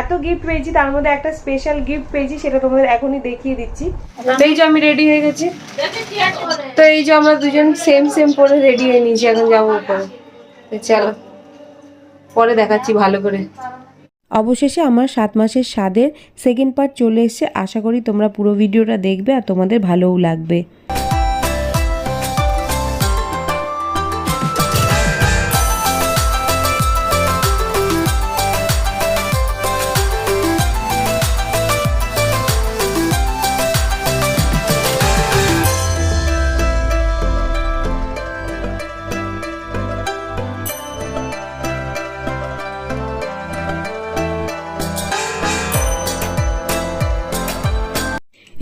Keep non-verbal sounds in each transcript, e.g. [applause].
এত গিফট পেয়েছি তার মধ্যে একটা স্পেশাল গিফট পেয়েছি সেটা তোমাদের এখনই দেখিয়ে দিচ্ছি। তো এই যে আমি রেডি হয়ে গেছি। তো এই যে আমরা দুজন সেম সেম পরে রেডি হয়ে নিয়েছি এখন যাব উপরে। তো চলো পরে দেখাচ্ছি ভালো করে। অবশেষে আমার সাত মাসের স্বাদের সেকেন্ড পার্ট চলে এসেছে। আশা করি তোমরা পুরো ভিডিওটা দেখবে আর তোমাদের ভালোও লাগবে।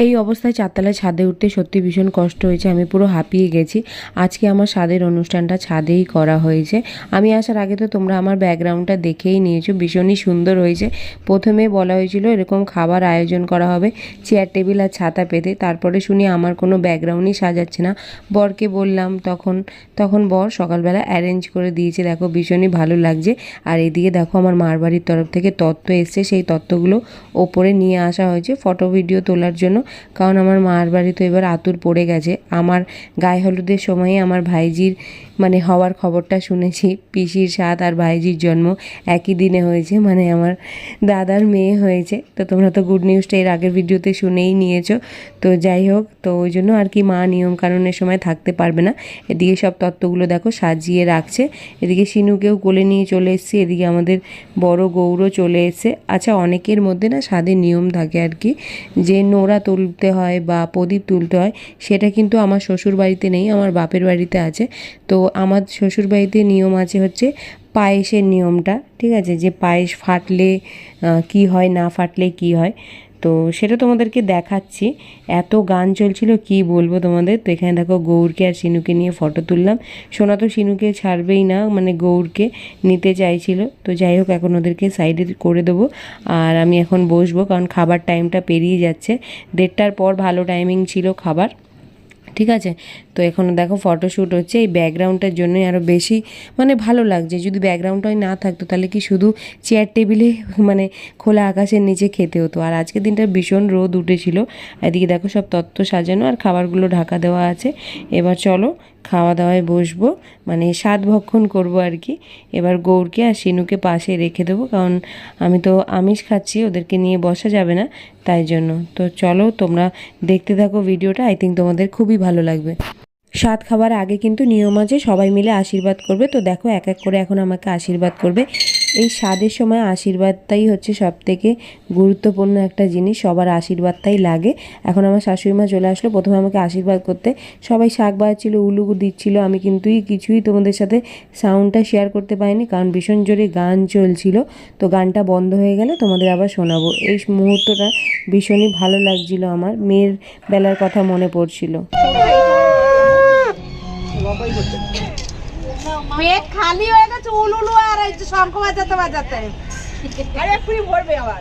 এই অবস্থায় চারতলায় ছাদে উঠতে সত্যি ভীষণ কষ্ট হয়েছে, আমি পুরো হাঁপিয়ে গেছি। আজকে আমার স্বাদের অনুষ্ঠানটা ছাদেই করা হয়েছে। আমি আসার আগে তো তোমরা আমার ব্যাকগ্রাউন্ডটা দেখেই নিয়েছো, ভীষণই সুন্দর হয়েছে। প্রথমে বলা হয়েছিল এরকম খাবার আয়োজন করা হবে, চেয়ার, টেবিল আর ছাতা পেতে। তারপরে শুনি আমার কোনো ব্যাকগ্রাউন্ডই সাজাচ্ছে না। বরকে বললাম, তখন তখন বর সকালবেলা অ্যারেঞ্জ করে দিয়েছে, দেখো ভীষণই ভালো লাগছে। আর এদিকে দেখো আমার মার বাড়ির তরফ থেকে তত্ত্ব এসছে, সেই তত্ত্বগুলো ওপরে নিয়ে আসা হয়েছে, ফটো, ভিডিও তোলার জন্য। কারণ আমার মার বাড়ি তো এবার আতুর পড়ে গেছে। আমার গায়ে হলুদের সময়ে আমার ভাইজির মানে হওয়ার খবরটা শুনেছি। পিসির সাত আর ভাইজির জন্ম একই দিনে হয়েছে মানে আমার দাদার মেয়ে হয়েছে। তো তোমরা তো গুড নিউজটা এর আগের ভিডিওতে শুনেই নিয়েছো। তো যাই হোক, তো ওই জন্য আর কি মা নিয়ম কানুনের সময় থাকতে পারবে না। এদিকে সব তত্ত্বগুলো দেখো সাজিয়ে রাখছে। এদিকে সিনুকেও কোলে নিয়ে চলে এসেছি, এদিকে আমাদের বড় গৌরও চলে এসেছে। আচ্ছা অনেকের মধ্যে না স্বাদের নিয়ম থাকে আর কি, যে নোড়া তুলতে হয় বা প্রদীপ তুলতে হয়, সেটা কিন্তু আমার শ্বশুর বাড়িতে নেই, আমার বাপের বাড়িতে আছে। তো আমার শ্বশুরবাড়িতে নিয়ম আছে হচ্ছে পায়েসের নিয়মটা, ঠিক আছে? যে পায়েস ফাটলে কি হয়, না ফাটলে কি হয়? তো সেটা তোমাদেরকে দেখাচ্ছি। এত গান চলছিল, কি বলব তোমাদের? তো এখানে দেখো গৌরকে আর সিনুকে নিয়ে ফটো তুললাম। সোনা তো সিনুকে ছাড়বেই না মানে গৌরকে নিতে চাইছিল। তো যাই হোক, এখন ওদেরকে সাইডে করে দেবো। আর আমি এখন বসবো, কারণ খাবার টাইমটা পেরিয়ে যাচ্ছে। দেড়টার পর ভালো টাইমিং ছিল খাবার, ঠিক আছে? তো এখন দেখো ফটোশ্যুট হচ্ছে, এই ব্যাকগ্রাউন্ডটার জন্যই আরও বেশি মানে ভালো লাগছে। যদি ব্যাকগ্রাউন্ডটাই না থাকতো, তাহলে কি শুধু চেয়ার টেবিলে [laughs] মানে খোলা আকাশের নিচে খেতে হতো। আর আজকের দিনটা ভীষণ রোদ উঠেছিল। এদিকে দেখো সব তত্ত্ব সাজানো আর খাবারগুলো ঢাকা দেওয়া আছে। এবার চলো খাওয়া দাওয়ায় বসবো। মানে স্বাদ ভক্ষণ করব আর কি। এবার গৌরকে আর সিনুকে পাশে রেখে দেবো। কারণ আমি তো আমিষ খাচ্ছি, ওদেরকে নিয়ে বসা যাবে না। তাই জন্য। তো চলো তোমরা দেখতে থাকো ভিডিওটা। আই থিঙ্ক তোমাদের খুবই ভালো লাগবে। স্বাদ খাবার আগে কিন্তু নিয়ম আছে, সবাই মিলে আশীর্বাদ করবে। তো দেখো, এক এক করে এখন আমাকে আশীর্বাদ করবে। এই স্বাদের সময় আশীর্বাদটাই হচ্ছে সব থেকে গুরুত্বপূর্ণ একটা জিনিস, সবার আশীর্বাদটাই লাগে। এখন আমার শাশুড়ি মা চলে আসলো, প্রথমে আমাকে আশীর্বাদ করতে। সবাই শাক বাজাচ্ছিল উলুগু দিচ্ছিল, আমি কিন্তুই কিছুই তোমাদের সাথে সাউন্ডটা শেয়ার করতে পারিনি, কারণ ভীষণ জোরে গান চলছিল। তো গানটা বন্ধ হয়ে গেলে তোমাদের আবার শোনাবো। এই মুহূর্তটা ভীষণই ভালো লাগছিল আমার, মেয়ের বেলার কথা মনে পড়ছিল। পেট খালি হয়ে গেছে উলুলু আর এই যে শঙ্খ বাজাতে বাজাতে। আরে এক্ষুনি ভরবে আবার।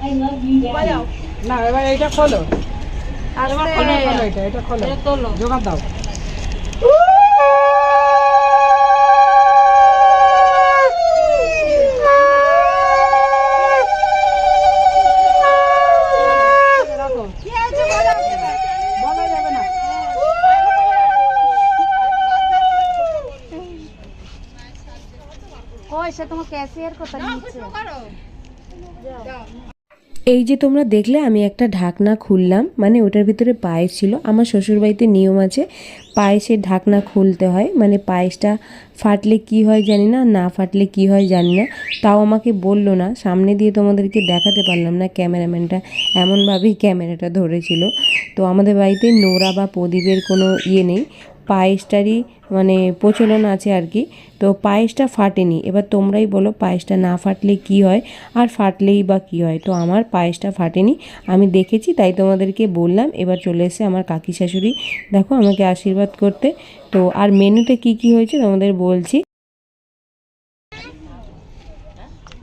বাজাও না এবার এইটা খোলো। আর খোলো এটা এটা খোলো। জোগাড় দাও রাখো কি হয়েছে বলো বলা যাবে না কই সে তোমার এই যে তোমরা দেখলে, আমি একটা ঢাকনা খুললাম। মানে ওটার ভিতরে পায়েস ছিল। আমার শ্বশুরবাড়িতে নিয়ম আছে, পায়েসের ঢাকনা খুলতে হয়। মানে পায়েসটা ফাটলে কি হয় জানি না না ফাটলে কি হয় জানি না। তাও আমাকে বলল না। সামনে দিয়ে তোমাদেরকে দেখাতে পারলাম না ক্যামেরাম্যানটা এমনভাবেই ক্যামেরাটা ধরেছিল। তো আমাদের বাড়িতে নোড়া বা প্রদীপের কোনো ইয়ে নেই। পায়েসটারই মানে প্রচলন আছে আর কি। তো পায়েসটা ফাটেনি। এবার তোমরাই বলো পায়েসটা না ফাটলে কি হয়? আর ফাটলেই বা কি হয়? তো আমার পায়েসটা ফাটেনি। আমি দেখেছি, তাই তোমাদেরকে বললাম। এবার চলে এসে আমার কাকি শাশুড়ি। দেখো আমাকে আশীর্বাদ করতে। তো আর মেনুতে কি কি হয়েছে তোমাদের বলছি কে করবে করো কুড়ি টাকা নিয়ে এসছে ওই জন্য। হাত দিয়ে দাও, হাত দিয়ে দাও। হাতে পয়সা টাকা লুকাচ্ছে টাকা লুকাচ্ছে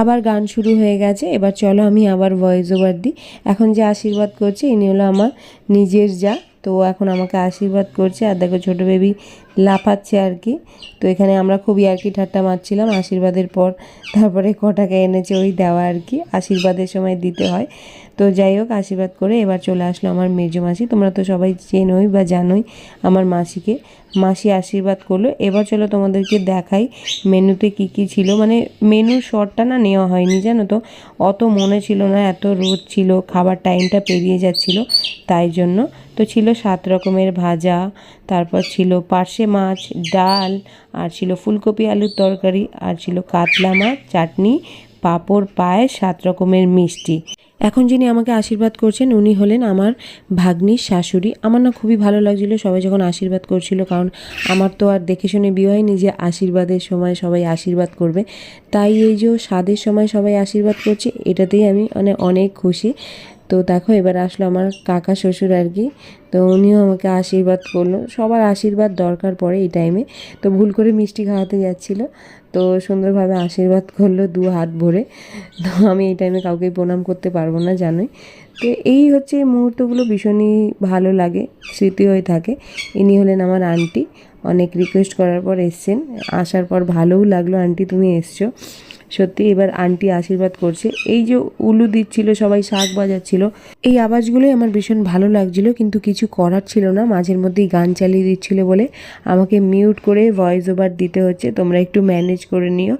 আবার গান শুরু হয়ে গেছে। এবার চলো আমি আবার ভয়েস ওভার দিই। এখন যে আশীর্বাদ করছে, ইনি হলো আমার নিজের যা। তো এখন আমাকে আশীর্বাদ করছে। আর দেখো ছোটো বেবি লাফাচ্ছে আর কি। তো এখানে আমরা খুবই আর কি ঠাট্টা মারছিলাম। আশীর্বাদের পর তারপরে কটাকে এনেছে ওই দেওয়া আর কি। আশীর্বাদের সময় দিতে হয়। তো যাই হোক, আশীর্বাদ করে এবার চলে আসলো আমার মেজো মাসি। তোমরা তো সবাই চেনোই বা জানোই আমার মাসিকে। মাসি আশীর্বাদ করল। এবার চলো তোমাদেরকে দেখাই মেনুতে কি কি ছিল। মানে মেনুর শর্টটা না নেওয়া হয়নি, জানো তো। অত মনে ছিল না, এত রোদ ছিল, খাবার টাইমটা পেরিয়ে যাচ্ছিল, তাই জন্য। তো ছিল সাত রকমের ভাজা, তারপর ছিল পার্শে মাছ, ডাল, আর ছিল ফুলকপি আলুর তরকারি, আর ছিল কাতলা মাছ, চাটনি, পাঁপড়, পায়েস, সাত রকমের মিষ্টি। এখন যিনি আমাকে আশীর্বাদ করছেন, উনি হলেন আমার ভাগ্নি, শাশুড়ি। আমার না খুবই ভালো লাগছিল সবাই যখন আশীর্বাদ করছিল, কারণ আমার তো আর দেখে শুনে বিয়ে হয়নি যে আশীর্বাদের সময় সবাই আশীর্বাদ করবে। তাই এই যে স্বাদের সময় সবাই আশীর্বাদ করছে, এটাতেই আমি মানে অনেক খুশি। তো দেখো, এবার আসলো আমার কাকা শ্বশুর আর কি। তো উনিও আমাকে আশীর্বাদ করল। সবার আশীর্বাদ দরকার পড়ে এই টাইমে তো ভুল করে মিষ্টি খাওয়াতে যাচ্ছিল। তো সুন্দরভাবে আশীর্বাদ করল দু হাত ভরে। তো আমি এই টাইমে কাউকে প্রণাম করতে পারব না, জানোই। তো এই হচ্ছে এই মুহূর্তগুলো ভীষণই ভালো লাগে, স্মৃতি হয়ে থাকে। ইনি হলেন আমার আন্টি অনেক রিকোয়েস্ট করার পর এসছেন। আসার পর ভালোও লাগল আন্টি তুমি এসছো। সত্যি এবার আন্টি আশীর্বাদ করছে। এই যে উলু দিচ্ছিল, সবাই শাক বাজাচ্ছিল, এই আওয়াজগুলোই আমার ভীষণ ভালো লাগছিল, কিন্তু কিছু করার ছিল না, মাঝের মধ্যেই গান চালিয়ে দিচ্ছিল বলে আমাকে মিউট করে ভয়েস ওভার দিতে হচ্ছে, তোমরা একটু ম্যানেজ করে নিও।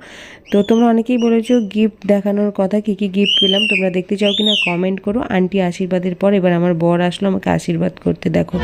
তো তোমরা অনেকেই বলেছ গিফট দেখানোর কথা, কি কি গিফট পেলাম, তোমরা দেখতে চাও কিনা কমেন্ট করো। আন্টি আশীর্বাদের পর এবার আমার বর আসলো, আমাকে আশীর্বাদ করতে দেখো।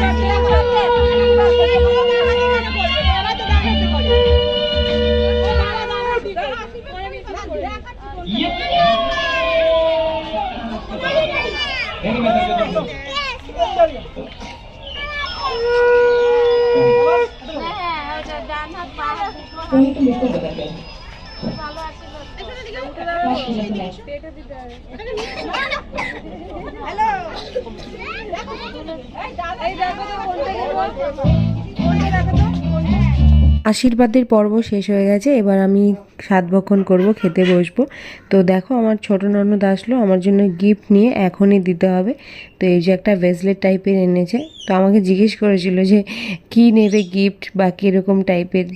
আশীর্বাদের পর্ব শেষ হয়ে গেছে। এবার আমি সাত ভক্ষণ করব, খেতে বসবো। তো দেখো আমার ছোট ননদ আসলো, আমার জন্য গিফট নিয়ে এখনই দিতে হবে। তো এই যে একটা ভেসলেট টাইপের এনেছে। তো আমাকে জিজ্ঞেস করেছিল যে, কি নেবে গিফট বা কীরকম টাইপের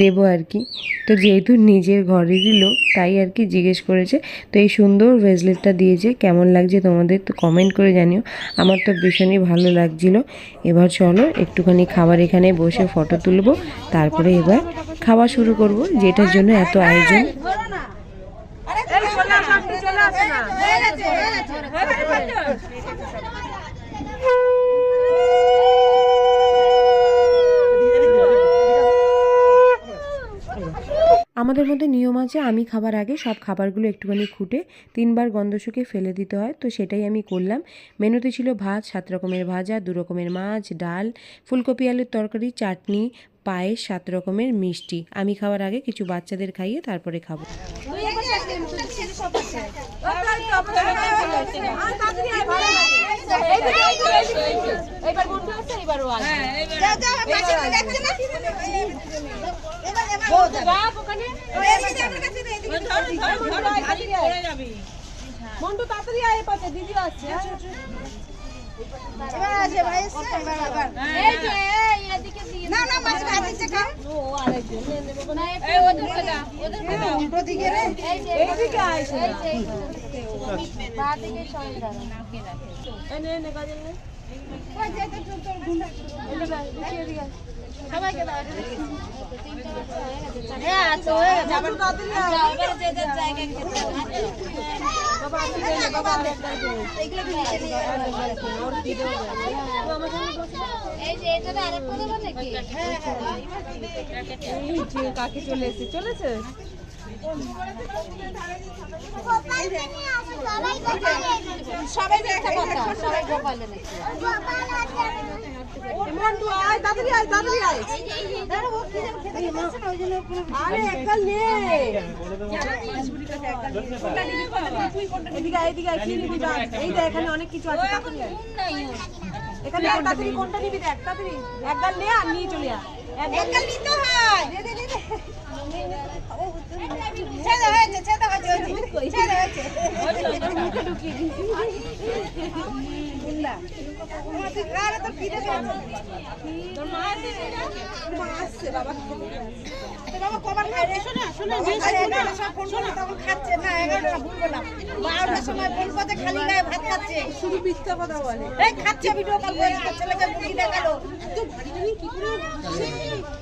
দেবো আর কি? তো যেহেতু নিজের ঘরেরই লোক, তাই আর কি জিজ্ঞেস করেছে। তো এই সুন্দর ভেসলেটটা দিয়েছে। কেমন লাগছে তোমাদের তো কমেন্ট করে জানিও। আমার তো ভীষণই ভালো লাগছিল। এবার চলো, একটুখানি খাবার এখানে বসে ফটো তুলবো। তারপরে এবার খাওয়া শুরু করব, যেটার জন্য এত আয়োজন। আমাদের মধ্যে নিয়ম আছে, আমি খাবার আগে সব খাবারগুলো একটুখানি খুঁটে তিনবার গন্ধ শুকে ফেলে দিতে হয়। তো সেটাই আমি করলাম। মেনুতে ছিল ভাত, সাত রকমের ভাজা, দু রকমের মাছ, ডাল, ফুলকপি, আলুর তরকারি, চাটনি, পায়েস, সাত রকমের মিষ্টি। আমি খাওয়ার আগে কিছু বাচ্চাদের খাইয়ে তারপরে খাব। এইবার বন্ধু আছে এবার এবার পড়ে যাবি মন্টু তাড়াতাড়ি আয় পাশে দিদি আসছে। সবাইকে হ্যাঁ আচ্ছা হয়ে যে জায়গায় কাকে চলে এসেছে চলেছে? সবাই এদিকে এদিকে এখানে অনেক কিছু আছে। এখানে তাড়াতাড়ি কোনটা নিবি দেখ আর নিয়ে চলে আয়। নিতে হয়। তোর শুধু মিথ্যা কথা বলে। খাচ্ছে ভিডিও কল করে ছেলেকে মুখি দেখাল। তুই ভারী ভারী কি করে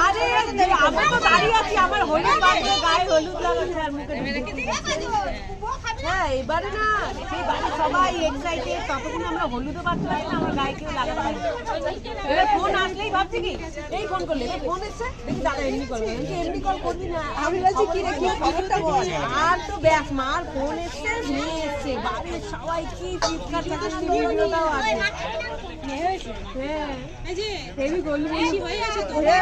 আরে আমি তো দাঁড়িয়ে আছি আমার হলুদ বাড়ছে গায়ে হলুদ লাগাচ্ছে আর মুখে হ্যাঁ এবারে না সেই বাড়ি সবাই এক্সাইটেড ততক্ষণ আমরা হলুদও বাড়তে না আমার গায়ে কেউ লাগাতে পারি এবার ফোন আসলেই ভাবছি কি এই ফোন করলে ফোন এসছে দেখি দাদা এমনি কল করে এমনি কল করবি না। আমি বলছি কি রে কি খবরটা বল আর তো ব্যাস মার ফোন এসছে মেয়ে এসছে বাড়ির সবাই কি চিৎকার চেঁচামেচি ভিডিওটাও আছে হ্যাঁ হেভি গোল হয়ে গেছে তো।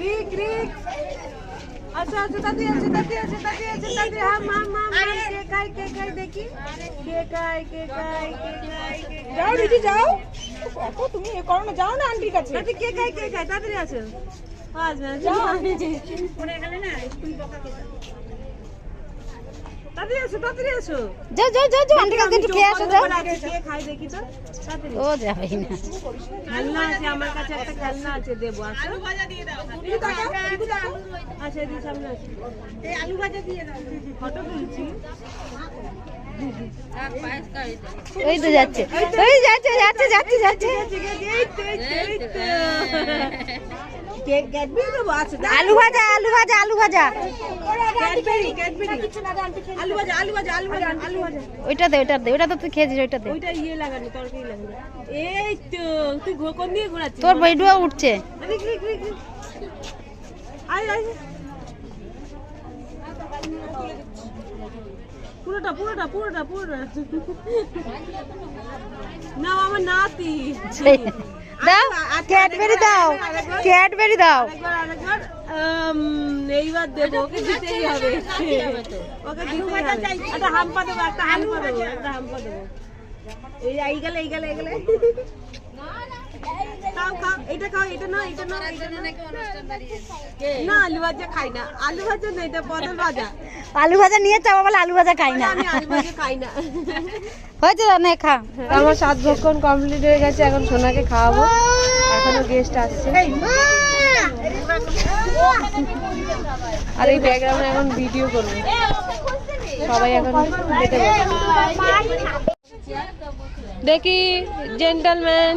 রিক রিক আচ্ছা আচ্ছা দাদি আছে দাদি আছে দাদি আছে দাদি হ্যাঁ মা মা মা কে খাই কে খাই দেখি কে খাই কে খাই কে খাই যাও রিজি যাও কত তুমি এ করো না যাও না আন্টির কাছে। দাদি কে খাই কে খাই তাড়াতাড়ি আছে আজ না যাও। পড়ে গেলে না স্কুল বকা খেতে তাড়াতাড়ি আসো তাড়াতাড়ি আসো। যাও যাও যাও যাও আন্টির কাছে একটু খেয়ে আসো যাও। কে খাই দেখি তো। তাড়াতাড়ি। ও যাবে না। খেলনা আছে আমার কাছে একটা খেলনা আছে দেবো আসো। আচ্ছা এদিকে সামনে আছে আলু ভাজা দিয়ে দাও। ফটো তুলছি। ওই তো যাচ্ছে। ওই যাচ্ছে যাচ্ছে যাচ্ছে যাচ্ছে। আলু ভাজা আলু ভাজা আলু ভাজা। ওইটা দে ওইটা দে, ওইটা তো তুই খেয়েছিস, ওইটা দে। এই তো তুই ঘো- কোন দিয়ে ঘোরাচ্ছিস তোর ভিডিও উঠছে কি, কি? আয় আয় পুরোটা পুরোটা পুরোটা পুরোটা। না আমার নাতি। দাও ক্যাডবেরি দাও ক্যাডবেরি দাও। আরেকবার এইবার দেবো ওকে দিতেই হবে। ওকে দিতেই হবে। একটা হাম্পা দেবো একটা হাম্পা দেবো একটা হাম্পা দেবো। এই এই গেলে এই গেলে এই গেলে। খাও খাও এটা খাও এটা না এটা না এটা না না আলু ভাজা খাই না। আলু ভাজা না এটা পটল ভাজা। আলু ভাজা নিয়ে চাওয়া বলে আলু ভাজা খাই না। আমি আলু ভাজা খাই না। হয়েছে অনেক খা আমার সাত ভক্ষণ কমপ্লিট হয়ে গেছে এখন সোনাকে খাওয়াবো। এখনও গেস্ট আসছে। আর এই ব্যাকগ্রাউন্ডে এখন ভিডিও করব। সবাই এখন খেতে দেখি জেন্টলম্যান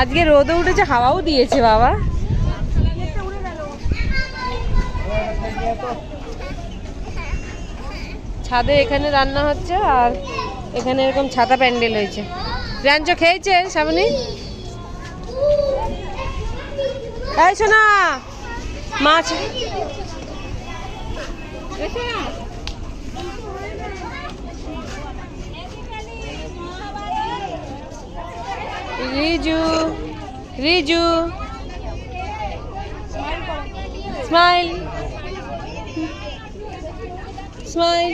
আজকে রোদও উঠেছে, হাওয়াও দিয়েছে বাবা। ছাদে এখানে রান্না হচ্ছে আর এখানে এরকম ছাতা প্যান্ডেল হয়েছে। র্যাঞ্চো খেয়েছে সামনে এই শোনা মাছ। রিজু রিজু স্মাইল স্মাইল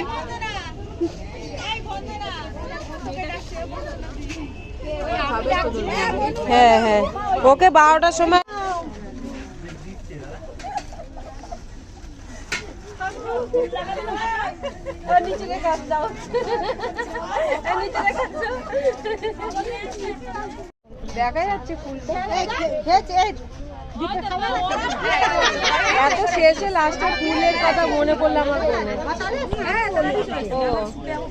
হ্যাঁ হ্যাঁ ওকে বারোটার সময় দেখা যাচ্ছে ফুলটা এত শেষে লাস্টে ফুলের কথা মনে পড়ল আমার ও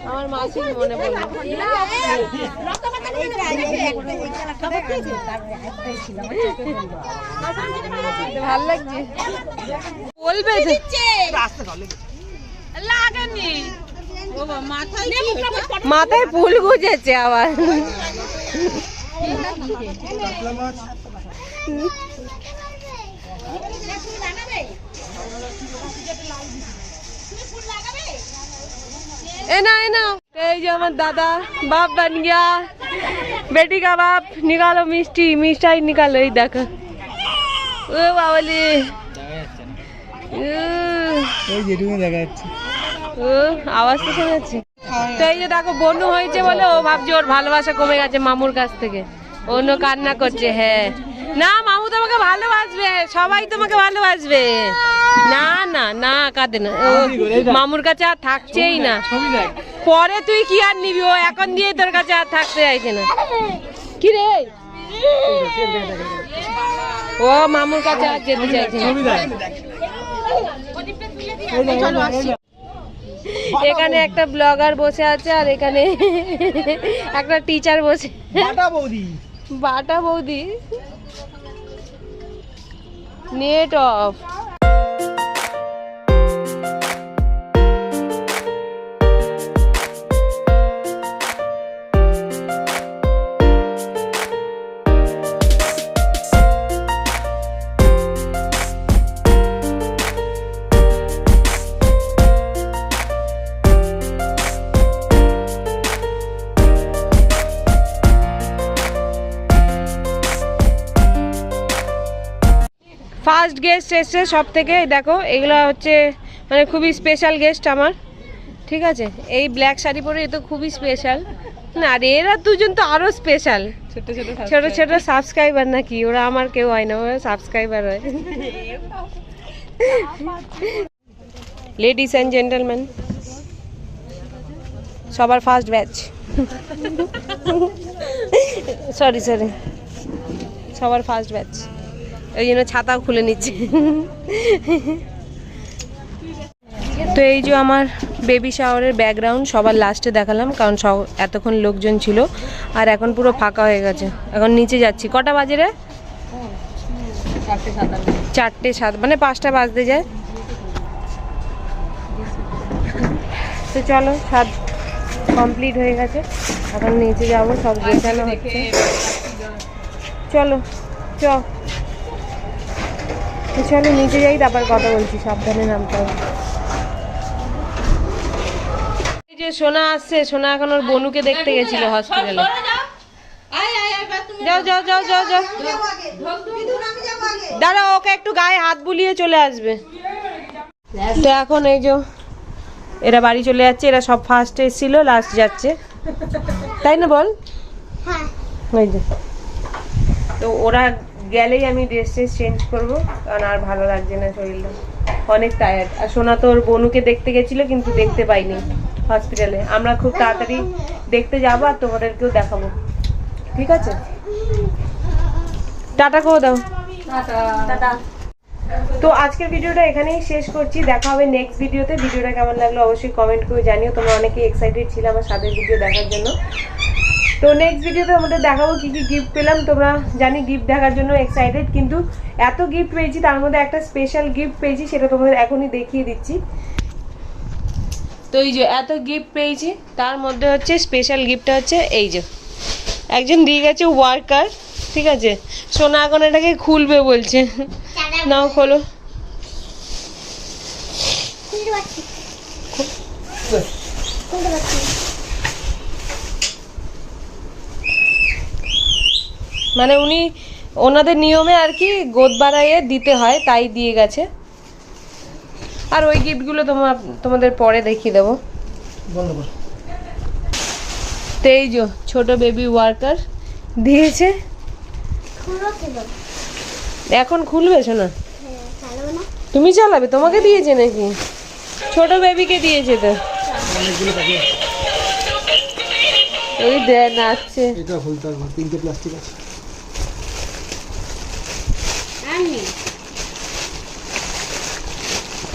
আমার মাসির মনে পড়ল ভালো লাগছে বলবে লাগেনি? মাথায় ফুল গুজেছে আবার ए ना ए ना এই যে আমার দাদা বাপ बन गया बेटी का बाप निकालो मिष्टी मिष्टाई निकालो এই দেখো ও বাবালি ওই যেটুকু দেখা যাচ্ছে ও আওয়াজ তো শোনা যাচ্ছে তো এই যে দেখো বনু হয়েছে বলে ও ভাবছে ওর ভালোবাসা কমে গেছে মামুর কাছ থেকে। অন্য কান্না করছে হ্যাঁ। না মামু তোমাকে ভালোবাসবে সবাই তোমাকে ভালোবাসবে। না। না না কাঁদে না। ও মামুর কাছে আর থাকছেই না। পরে তুই কি আর নিবি? ও এখন দিয়ে তোর কাছে আর থাকতে চাইছে না। কি রে? ও মামুর কাছে আর যেতে চাইছে না। এখানে একটা ব্লগার বসে আছে আর এখানে একটা টিচার বসে। বাটা বৌদি। বাটা বৌদি। Net off. ফার্স্ট গেস্ট এসছে সব থেকে দেখো এগুলো হচ্ছে মানে খুবই স্পেশাল গেস্ট আমার ঠিক আছে? এই ব্ল্যাক শাড়ি পরে এ তো খুবই স্পেশাল না আর এরা দুজন তো আরও স্পেশাল ছোট ছোট ছোট ছোট সাবস্ক্রাইবার নাকি? ওরা আমার কেউ হয় না ওরা সাবস্ক্রাইবার হয়। লেডিস অ্যান্ড জেন্টলম্যান সবার ফার্স্ট ব্যাচ সরি সরি সবার ফার্স্ট ব্যাচ ওই জন্য ছাতাও খুলে নিচ্ছে। তো এই যে আমার বেবি শাওয়ারের ব্যাকগ্রাউন্ড সবার লাস্টে দেখালাম, কারণ এতক্ষণ লোকজন ছিল, আর এখন পুরো ফাঁকা হয়ে গেছে। এখন নিচে যাচ্ছি। কটা বাজে রে? চারটে সাত মানে পাঁচটা বাজতে যায়। তো চলো সাত কমপ্লিট হয়ে গেছে। এখন নিচে যাব, সব চলো, চ। তো চলো নিচে যাই তারপর কথা বলছি সাবধানে নামতে হবে। এই যে সোনা আসছে সোনা এখন ওর বনুকে দেখতে গেছিল হসপিটালে যাও। যাও যাও। যাও যাও দাঁড়া ওকে একটু গায়ে হাত বুলিয়ে চলে আসবে। তো এখন এই যে এরা বাড়ি চলে যাচ্ছে এরা সব ফার্স্ট এসেছিল লাস্ট যাচ্ছে। তাই না বল? ওই যে। তো ওরা গেলেই আমি ড্রেস ট্রেস চেঞ্জ করব কারণ আর ভালো লাগছে না শরীরটা। অনেক টায়ার্ড আর সোনা তো ওর বনুকে দেখতে গেছিল কিন্তু দেখতে পাইনি হসপিটালে আমরা খুব তাড়াতাড়ি দেখতে যাব আর তোমাদেরকেও দেখাবো। ঠিক আছে? টাটা করে দাও। তো আজকের ভিডিওটা এখানেই শেষ করছি। দেখা হবে নেক্সট ভিডিওতে ভিডিওটা কেমন লাগল অবশ্যই কমেন্ট করে জানিও। তোমরা অনেকে এক্সাইটেড ছিল আমার সাদের ভিডিও দেখার জন্য। তো নেক্সট ভিডিওতে আমাদের দেখাবো কি কি গিফট পেলাম। তোমরা জানি গিফট দেখার জন্য এক্সাইটেড কিন্তু এত গিফট পেয়েছি তার মধ্যে একটা স্পেশাল গিফট পেয়েছি সেটা তোমাদের এখনই দেখিয়ে দিচ্ছি। তো এই যে এত গিফট পেয়েছি তার মধ্যে হচ্ছে স্পেশাল গিফটটা হচ্ছে এই যে। একজন দিয়ে গেছে ওয়ার্কার ঠিক আছে? সোনা এখন এটাকে খুলবে বলছে। নাও খোলো। মানে উনি ওনাদের নিয়মে আর কি গোদ বাড়াইয়ে দিতে হয় তাই দিয়ে গেছে। আর ওই গিফটগুলো তোমার তোমাদের পরে দেখিয়ে দেবো। বলো বলো তো এই যে ছোট বেবি ওয়ার্কার দিয়েছে। এখন খুলবে শোনা। তুমি চালাবে তোমাকে দিয়েছে নাকি? ছোট বেবিকে দিয়েছে তো। অনেকগুলো থাকে ওই দে নাচছে। এটা খুলতে হবে তিনটে প্লাস্টিক আছে।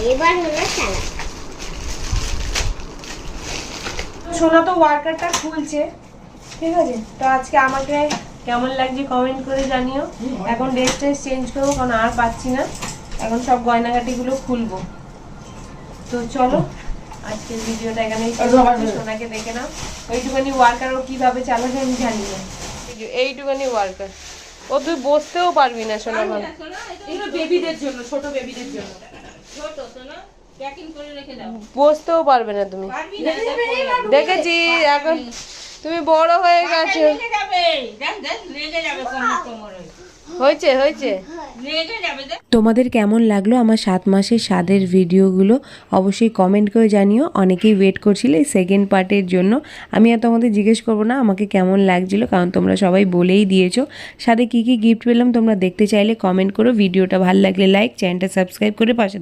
এবার হলো খেলা সোনা তো ওয়ার্কারটা খুলছে ঠিক আছে? তো আজকে আমাকে কেমন লাগছে কমেন্ট করে জানিও। এখন ড্রেস ট্রেস চেঞ্জ করব কারণ আর পাচ্ছি না। এখন সব গয়নাগাটিগুলো খুলবো। তো চলো আজকের ভিডিওটা এখানেই শেষ করছি। সোনাকে দেখে নাও। ওইটুখানি ওয়ার্কার ও কীভাবে চালাবে আমি জানি না। এই এইটুখানি ওয়ার্কার ও তুই বসতেও পারবি না সোনা ভালো বেবিদের জন্য ছোট বেবিদের জন্য। বসতেও পারবে না তুমি। দেখেছি এখন তুমি বড় হয়ে গেছো। হয়েছে হয়েছে। তোমাদের কেমন লাগল আমার সাত মাসের স্বাদের ভিডিওগুলো? অবশ্যই কমেন্ট করে জানিও। অনেকেই ওয়েট করছিলে এই সেকেন্ড পার্টের জন্য। আমি আর তোমাদের জিজ্ঞেস করব না আমাকে কেমন লাগছিল? কারণ তোমরা সবাই বলেই দিয়েছ। সাথে কী কী গিফট পেলাম তোমরা দেখতে চাইলে কমেন্ট করো। ভিডিওটা ভালো লাগলে লাইক চ্যানেলটা সাবস্ক্রাইব করে পাশে